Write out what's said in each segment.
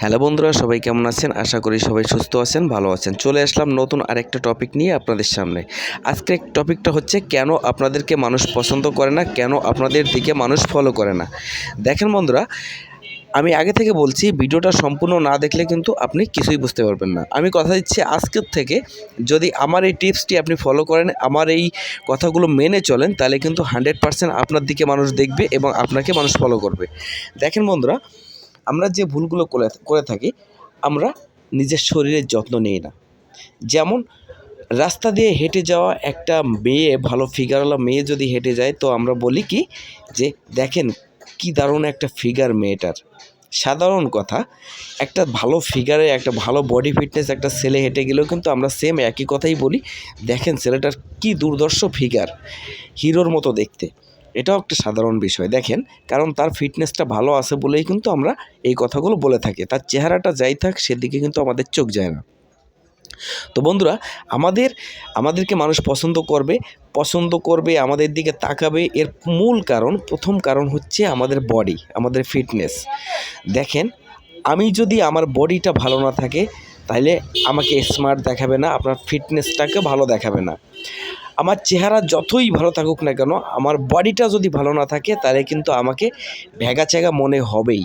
Hello বন্ধুরা, সবাই কেমন আছেন? আশা করি সবাই সুস্থ আছেন, ভালো আছেন। চলে আসলাম নতুন আরেকটা টপিক নিয়ে আপনাদের সামনে। আজকের টপিকটা হচ্ছে, কেন আপনাদেরকে মানুষ পছন্দ করে না, কেন আপনাদের দিকে মানুষ ফলো করে না? দেখেন বন্ধুরা, আমি আগে থেকে বলছি, ভিডিওটা সম্পূর্ণ না দেখলে কিন্তু আপনি কিছুই বুঝতে পারবেন না। আমি কথা দিচ্ছি আজকের থেকে, যদি আমার এই টিপসটি আপনি ফলো করেন, আমার এই কথাগুলো মেনে চলেন, তাহলে কিন্তু হান্ড্রেড পার্সেন্ট আপনার দিকে মানুষ দেখবে এবং আপনাকে মানুষ ফলো করবে। দেখেন বন্ধুরা আমরা যে ভুলগুলো করে থাকি, আমরা নিজের শরীরের যত্ন নিই না। যেমন রাস্তা দিয়ে হেঁটে যাওয়া একটা মেয়ে, ভালো ফিগারওয়ালা মেয়ে যদি হেঁটে যায়, তো আমরা বলি কি যে, দেখেন কি দারুণ একটা ফিগার মেয়েটার। সাধারণ কথা, একটা ভালো ফিগারে একটা ভালো বডি ফিটনেস একটা ছেলে হেঁটে গেলেও কিন্তু আমরা সেম একই কথাই বলি, দেখেন ছেলেটার কি দুর্দর্শ ফিগার হিরোর মতো দেখতে। এটাও একটা সাধারণ বিষয়। দেখেন, কারণ তার ফিটনেসটা ভালো আছে বলেই কিন্তু আমরা এই কথাগুলো বলে থাকি। তার চেহারাটা যাই থাক, সেদিকে কিন্তু আমাদের চোখ যায় না। তো বন্ধুরা, আমাদের, আমাদেরকে মানুষ পছন্দ করবে পছন্দ করবে, আমাদের দিকে তাকাবে, এর মূল কারণ, প্রথম কারণ হচ্ছে আমাদের বডি আমাদের ফিটনেস দেখেন, আমি যদি আমার বডিটা ভালো না থাকে তাহলে আমাকে স্মার্ট দেখাবে না, আপনার ফিটনেসটাকে ভালো দেখাবে না। আমার চেহারা যতই ভালো থাকুক না কেন, আমার বডিটা যদি ভালো না থাকে, তাহলে কিন্তু আমাকে ভেগা চেগা মনে হবেই।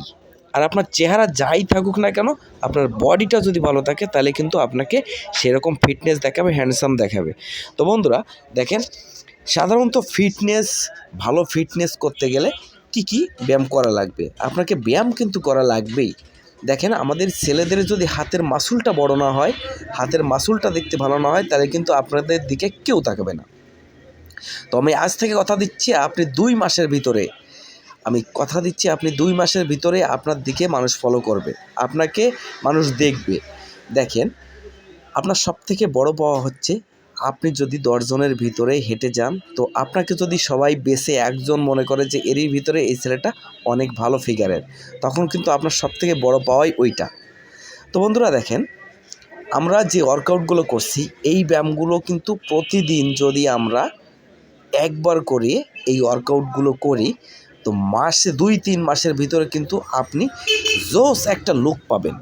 আর আপনার চেহারা যাই থাকুক না কেন, আপনার বডিটা যদি ভালো থাকে, তাহলে কিন্তু আপনাকে সেরকম ফিটনেস দেখাবে হ্যান্ডসাম দেখাবে। তো বন্ধুরা, দেখেন, সাধারণত ফিটনেস ভালো ফিটনেস করতে গেলে কি কি ব্যায়াম করা লাগবে? আপনাকে ব্যায়াম কিন্তু করা লাগবেই। দেখেন, আমাদের ছেলেদের যদি হাতের মাসুলটা বড় না হয়, হাতের মাসুলটা দেখতে ভালো না হয়, তাহলে কিন্তু আপনাদের দিকে কেউ তাকাবে না। তো আমি আজ থেকে কথা দিচ্ছি, আপনি দুই মাসের ভিতরে, আমি কথা দিচ্ছি, আপনি দুই মাসের ভিতরে আপনার দিকে মানুষ ফলো করবে, আপনাকে মানুষ দেখবে। দেখেন, আপনার সব থেকে বড় পাওয়া হচ্ছে আপনি যদি দশজনের ভিতরে হেঁটে যান, তো আপনাকে যদি সবাই বেছে একজন মনে করে যে এরই ভিতরে এই ছেলেটা অনেক ভালো ফিগারের তখন কিন্তু আপনার সব থেকে বড় পাওয়াই ওইটা। তো বন্ধুরা দেখেন, আমরা যে ওয়ার্কআউটগুলো করছি, এই ব্যায়ামগুলো কিন্তু প্রতিদিন যদি আমরা একবার করে এই ওয়ার্কআউটগুলো করি, তো মাসে দুই তিন মাসের ভিতরে কিন্তু আপনি জোস একটা লুক পাবেন।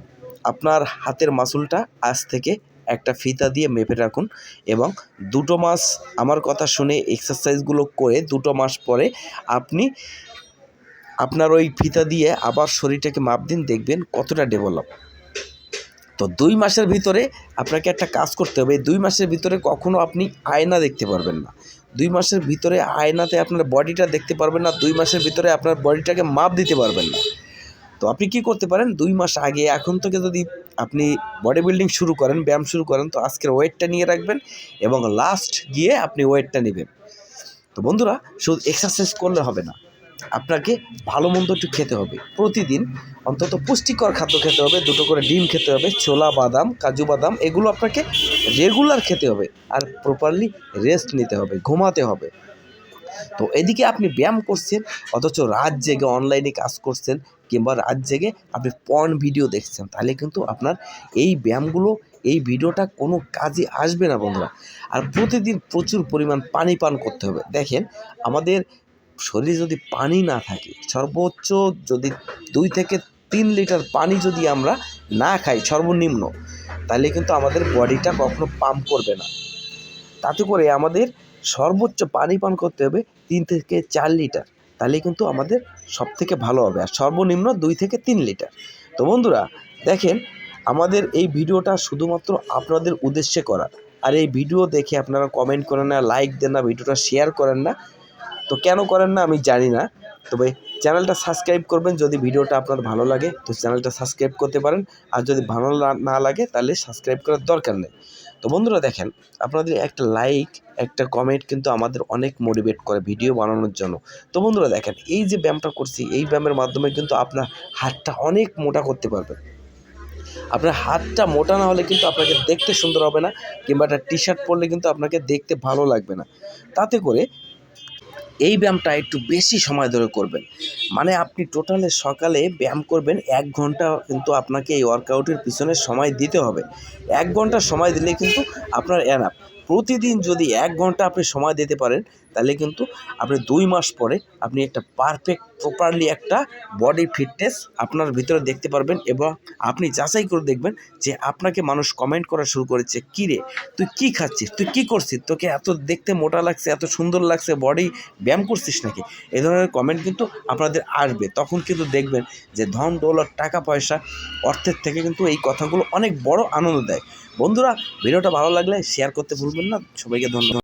আপনার হাতের মাসুলটা আজ থেকে একটা ফিতা দিয়ে মেপে রাখুন এবং দুটো মাস আমার কথা শুনে এক্সারসাইজগুলো করে দুটো মাস পরে আপনি আপনার ওই ফিতা দিয়ে আবার শরীরটাকে মাপ দিন, দেখবেন কতটা ডেভেলপ তো দুই মাসের ভিতরে আপনাকে একটা কাজ করতে হবে দুই মাসের ভিতরে কখনো আপনি আয়না দেখতে পারবেন না। দুই মাসের ভিতরে আয়নাতে আপনার বডিটা দেখতে পারবেন না, দুই মাসের ভিতরে আপনার বডিটাকে মাপ দিতে পারবেন না। তো আপনি কি করতে পারেন? দুই মাস আগে এখন থেকে যদি আপনি বডি বিল্ডিং শুরু করেন, ব্যায়াম শুরু করেন, তো আজকের ওয়েটটা নিয়ে রাখবেন এবং লাস্ট গিয়ে আপনি ওয়েটটা নেবেন। তো বন্ধুরা, শুধু এক্সারসাইজ করলে হবে না, আপনাকে ভালো মন্দ একটু খেতে হবে। প্রতিদিন অন্তত পুষ্টিকর খাদ্য খেতে হবে, দুটো করে ডিম খেতে হবে, ছোলা, বাদাম, কাজু বাদাম, এগুলো আপনাকে রেগুলার খেতে হবে আর প্রপারলি রেস্ট নিতে হবে, ঘুমাতে হবে। তো এদিকে আপনি ব্যায়াম করছেন, অথচ রাত জেগে অনলাইনে কাজ করছেন কিংবা রাত জেগে আপনি পর্ন ভিডিও দেখছেন, তাহলে কিন্তু আপনার এই ব্যায়ামগুলো, এই ভিডিওটা কোনো কাজে আসবে না বন্ধুরা। আর প্রতিদিন প্রচুর পরিমাণ পানি পান করতে হবে। দেখেন, আমাদের শরীরে যদি পানি না থাকে, সর্বোচ্চ যদি দুই থেকে তিন লিটার পানি যদি আমরা না খাই, সর্বনিম্ন, তাহলে কিন্তু আমাদের বডিটা কখনো পাম্প করবে না। তাতে করে আমাদের সর্বোচ্চ পানি পান করতে হবে তিন থেকে চার লিটার। তাহলে কিন্তু আমাদের সব থেকে ভালো হবে। আর সর্বনিম্ন দুই থেকে তিন লিটার। তো বন্ধুরা দেখেন আমাদের এই ভিডিওটা শুধুমাত্র আপনাদের উদ্দেশ্যে করা। আর এই ভিডিও দেখে আপনারা কমেন্ট করেন না লাইক দেন না ভিডিওটা শেয়ার করেন না। তো কেন করেন না আমি জানি না। তবে চ্যানেলটা সাবস্ক্রাইব করবেন যদি ভিডিওটা আপনার ভালো লাগে, তো চ্যানেলটা সাবস্ক্রাইব করতে পারেন। আর যদি ভালো না- লাগে, তাহলে সাবস্ক্রাইব করার দরকার নেই। তো বন্ধুরা দেখেন, আপনাদের একটা লাইক একটা কমেন্ট কিন্তু আমাদের অনেক মোটিভেট করে ভিডিও বানানোর জন্য। তো বন্ধুরা দেখেন, এই যে ব্যায়ামটা করছি, এই ব্যায়ামের মাধ্যমে কিন্তু আপনার হাতটা অনেক মোটা করতে পারবেন। আপনার হাতটা মোটা না হলে কিন্তু আপনাকে দেখতে সুন্দর হবে না, কিংবা একটা টি শার্ট পরলে কিন্তু আপনাকে দেখতে ভালো লাগবে না। তাতে করে এই ব্যায়ামটা একটু বেশি সময় ধরে করবেন। মানে আপনি টোটালে সকালে ব্যায়াম করবেন, এক ঘণ্টা কিন্তু আপনাকে এই ওয়ার্কআউটের পিছনে সময় দিতে হবে। এক ঘণ্টা সময় দিলে কিন্তু আপনার এনাফ প্রতিদিন যদি এক ঘণ্টা আপনি সময় দিতে পারেন, তাহলে কিন্তু আপনি দুই মাস পরে আপনি একটা পারফেক্ট প্রপারলি একটা বডি ফিটনেস আপনার ভিতরে দেখতে পারবেন এবং আপনি যাচাই করে দেখবেন যে আপনাকে মানুষ কমেন্ট করা শুরু করেছে, কী রে? তুই কী খাচ্ছিস? তুই কী করছিস? তোকে এত দেখতে মোটা লাগছে, এত সুন্দর লাগছে বডি ব্যায়াম করছিস নাকি? এ ধরনের কমেন্ট কিন্তু আপনাদের আসবে। তখন কিন্তু দেখবেন যে ধন, দৌলত, টাকা, পয়সা অর্থের থেকে কিন্তু এই কথাগুলো অনেক বড় আনন্দ দেয়। বন্ধুরা, ভিডিওটা ভালো লাগলে শেয়ার করতে ভুলবেন না। সবাইকে ধন্যবাদ।